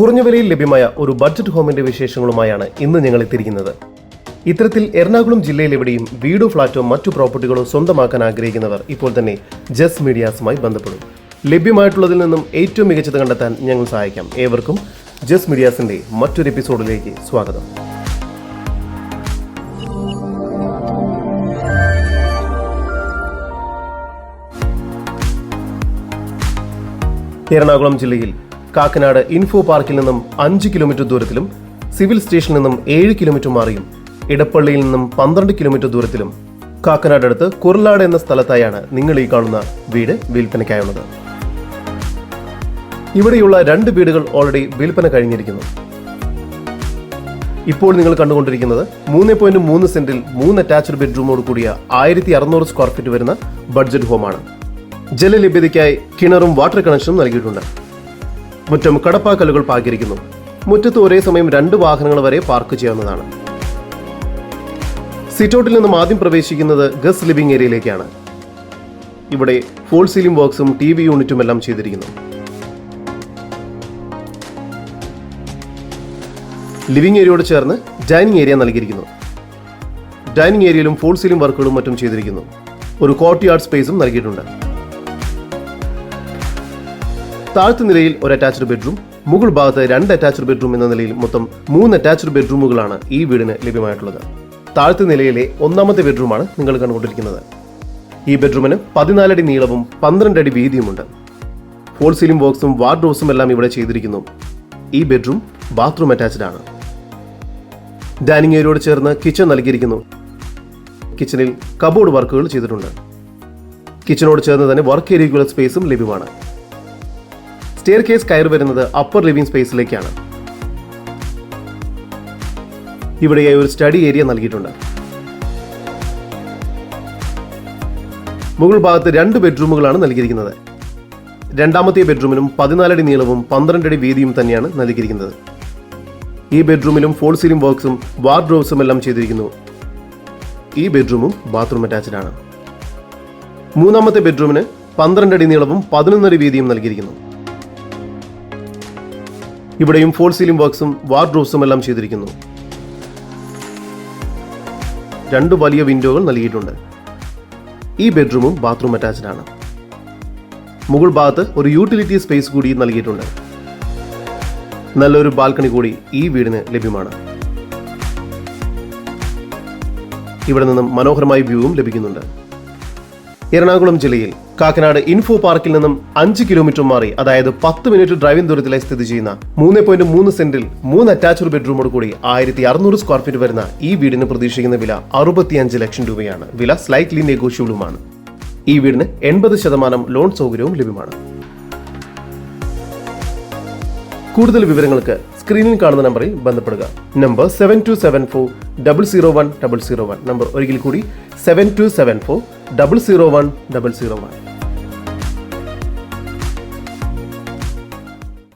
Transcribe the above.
കുറഞ്ഞ വിലയിൽ ലഭ്യമായ ഒരു ബഡ്ജറ്റ് ഹോമിന്റെ വിശേഷങ്ങളുമായാണ് ഇന്ന് ഞങ്ങൾ എത്തിയിരിക്കുന്നത്. ഇത്തരത്തിൽ എറണാകുളം ജില്ലയിൽ എവിടെയും വീടോ ഫ്ളാറ്റോ മറ്റു പ്രോപ്പർട്ടികളോ സ്വന്തമാക്കാൻ ആഗ്രഹിക്കുന്നവർ ഇപ്പോൾ തന്നെ ജസ് മീഡിയാസുമായി ബന്ധപ്പെടും. ലഭ്യമായിട്ടുള്ളതിൽ നിന്നും ഏറ്റവും മികച്ചത് കണ്ടെത്താൻ ഞങ്ങൾ സഹായിക്കാം. ഏവർക്കും ജസ് മീഡിയാസിന്റെ മറ്റൊരു എപ്പിസോഡിലേക്ക് സ്വാഗതം. എറണാകുളം ജില്ലയിൽ കാക്കനാട് ഇൻഫോ പാർക്കിൽ നിന്നും അഞ്ച് കിലോമീറ്റർ ദൂരത്തിലും സിവിൽ സ്റ്റേഷനിൽ നിന്നും ഏഴ് കിലോമീറ്റർ മാറിയും ഇടപ്പള്ളിയിൽ നിന്നും പന്ത്രണ്ട് കിലോമീറ്റർ ദൂരത്തിലും. കാക്കനാട് അടുത്ത് കുർലാട് എന്ന സ്ഥലത്തായാണ് നിങ്ങൾ ഈ കാണുന്ന വീട് വിൽപ്പനയ്ക്കായുള്ളത്. ഇവിടെയുള്ള രണ്ട് വീടുകൾ ഓൾറെഡി വിൽപ്പന കഴിഞ്ഞിരിക്കുന്നു. ഇപ്പോൾ നിങ്ങൾ കണ്ടുകൊണ്ടിരിക്കുന്നത് മൂന്ന് പോയിന്റ് മൂന്ന് സെന്റിൽ മൂന്ന് അറ്റാച്ച്ഡ് ബെഡ്റൂമോട് കൂടിയ ആയിരത്തി അറുന്നൂറ് സ്ക്വയർ ഫീറ്റ് വരുന്ന ബഡ്ജറ്റ് ഹോമാണ് ജലലഭ്യതയ്ക്കായി കിണറും വാട്ടർ കണക്ഷനും നൽകിയിട്ടുണ്ട്. മുറ്റം കടപ്പാക്കലുകൾ പാകിയിരിക്കുന്നു. മുറ്റത്ത് ഒരേ സമയം രണ്ട് വാഹനങ്ങൾ വരെ പാർക്ക് ചെയ്യാവുന്നതാണ്. സിറ്റൗട്ടിൽ നിന്നും ആദ്യം പ്രവേശിക്കുന്നത് ഗസ് ലിവിംഗ് ഏരിയയിലേക്കാണ്. ഇവിടെ ഫോൾ സീലിംഗ് വർക്ക്സും ടി വി യൂണിറ്റും എല്ലാം ചെയ്തിരിക്കുന്നു. ലിവിംഗ് ഏരിയയോട് ചേർന്ന് ഡൈനിങ് ഏരിയ നൽകിയിരിക്കുന്നു. ഡൈനിങ് ഏരിയയിലും ഫോൾ സീലിംഗ് വർക്കുകളും മറ്റും ചെയ്തിരിക്കുന്നു. ഒരു കോർട്ട് യാർഡ് സ്പേസും നൽകിയിട്ടുണ്ട്. താഴത്തെ നിലയിൽ ഒരു അറ്റാച്ച്ഡ് ബെഡ്റൂം മുകൾ ഭാഗത്ത് രണ്ട് അറ്റാച്ച്ഡ് ബെഡ്റൂം എന്ന നിലയിൽ മൊത്തം മൂന്ന് അറ്റാച്ച്ഡ് ബെഡ്റൂമുകളാണ് ഈ വീടിന് ലഭ്യമായിട്ടുള്ളത്. താഴത്തെ നിലയിലെ ഒന്നാമത്തെ ബെഡ്റൂമാണ് നിങ്ങൾ കണ്ടുകൊണ്ടിരിക്കുന്നത്. ഈ ബെഡ്റൂമിന് പതിനാലടി നീളവും പന്ത്രണ്ട് അടി വീതിയുമുണ്ട്. ഫോൾ സീലിംഗ് ബോക്സും വാർഡ്രോസും എല്ലാം ഇവിടെ ചെയ്തിരിക്കുന്നു. ഈ ബെഡ്റൂം ബാത്റൂം അറ്റാച്ച്ഡ് ആണ്. ഡൈനിങ് ഏരിയയോട് ചേർന്ന് കിച്ചൺ നൽകിയിരിക്കുന്നു. കിച്ചണിൽ കബോർഡ് വർക്കുകൾ ചെയ്തിട്ടുണ്ട്. കിച്ചണോട് ചേർന്ന് തന്നെ വർക്ക് ഏരിയയ്ക്കുള്ള സ്പേസും ലഭ്യമാണ്. സ്റ്റെയർ കേസ് കയറി വരുന്നത് അപ്പർ ലിവിംഗ് സ്പേസിലേക്കാണ് ഇവിടെയായി ഒരു സ്റ്റഡി ഏരിയ നൽകിയിട്ടുണ്ട്. മുകൾ ഭാഗത്ത് രണ്ട് ബെഡ്റൂമുകളാണ് നൽകിയിരിക്കുന്നത്. രണ്ടാമത്തെ ബെഡ്റൂമിനും പതിനാലടി നീളവും പന്ത്രണ്ടടി വീതിയും തന്നെയാണ് നൽകിയിരിക്കുന്നത്. ഈ ബെഡ്റൂമിലും ഫോൾ സീലിംഗ് ബോക്സും വാർഡ്രോബ്സും എല്ലാം ചെയ്തിരിക്കുന്നു. ഈ ബെഡ്റൂമും ബാത്റൂം അറ്റാച്ച്ഡ് ആണ്. മൂന്നാമത്തെ ബെഡ്റൂമിന് പന്ത്രണ്ടടി നീളവും പതിനൊന്നടി വീതിയും നൽകിയിരിക്കുന്നു. ഇവിടെയും ഫോൾ സീലിംഗ് വർക്ക്സും വാർഡ്രോബ്സും എല്ലാം ചെയ്തിരിക്കുന്നു. രണ്ട് വലിയ വിൻഡോകൾ നൽകിയിട്ടുണ്ട്. ഈ ബെഡ്റൂമും ബാത്റൂം അറ്റാച്ച്ഡ് ആണ്. മുകൾ ഭാഗത്ത് ഒരു യൂട്ടിലിറ്റി സ്പേസ് കൂടി നൽകിയിട്ടുണ്ട്. നല്ലൊരു ബാൽക്കണി കൂടി ഈ വീടിന് ലഭ്യമാണ്. ഇവിടെ നിന്നും മനോഹരമായ വ്യൂവും ലഭിക്കുന്നുണ്ട്. എറണാകുളം ജില്ലയിൽ കാക്കനാട് ഇൻഫോ പാർക്കിൽ നിന്നും അഞ്ച് കിലോമീറ്റർ മാറി അതായത് പത്ത് മിനിറ്റ് ഡ്രൈവിംഗ് ദൂരത്തിലായി സ്ഥിതി ചെയ്യുന്ന മൂന്ന് പോയിന്റ് മൂന്ന് സെന്റിൽ മൂന്ന് അറ്റാച്ച്ഡ് ബെഡ്റൂമോട് കൂടി ആയിരത്തി അറുന്നൂറ് സ്ക്വയർ ഫീറ്റ് വരുന്ന ഈ വീടിന് പ്രതീക്ഷിക്കുന്ന വില അറുപത്തിയഞ്ച് ലക്ഷം രൂപയാണ്. വില സ്ലൈറ്റ്ലി നെഗോഷ്യബിളുമാണ് ഈ വീടിന് എൺപത് ശതമാനം ലോൺ സൗകര്യവും ലഭ്യമാണ്. കൂടുതൽ വിവരങ്ങൾക്ക് സ്ക്രീനിൽ കാണുന്ന നമ്പറിൽ ബന്ധപ്പെടുക. Number seven two seven four double zero one double zero one number ഒരിക്കൽ കൂടി seven two seven four double zero one double zero one